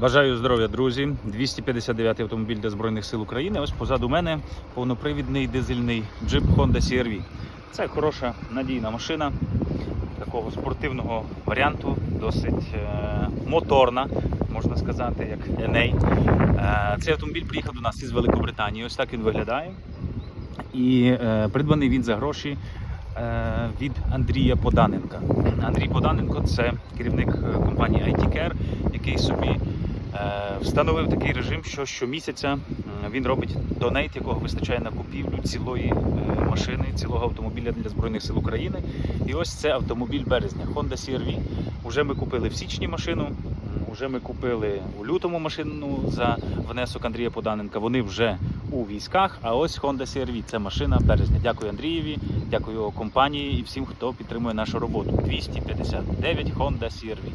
Бажаю здоров'я, друзі. 259-й автомобіль для Збройних сил України. Ось позаду мене повнопривідний дизельний джип Honda CR-V. Це хороша надійна машина такого спортивного варіанту, досить е- моторна, можна сказати, як Еней. Цей автомобіль приїхав до нас із Великобританії. Ось так він виглядає. І е- придбаний він за гроші е, від Андрія Поданенка. Андрій Поданенко це керівник е, компанії ITCare, який собі встановив такий режим, що щомісяця він робить донейт, якого вистачає на купівлю цілої е, машини, цілого автомобіля для Збройних сил України. І ось це автомобіль березня Honda CR-V. Уже ми купили в січні машину. м, Уже ми купили у лютому машину за внесок Андрія Поданенка. Вони вже у військах. А ось Honda CR-V – це машина березня. Дякую Андрієві, дякую компанії і всім, хто підтримує нашу роботу. 259 Honda CR-V.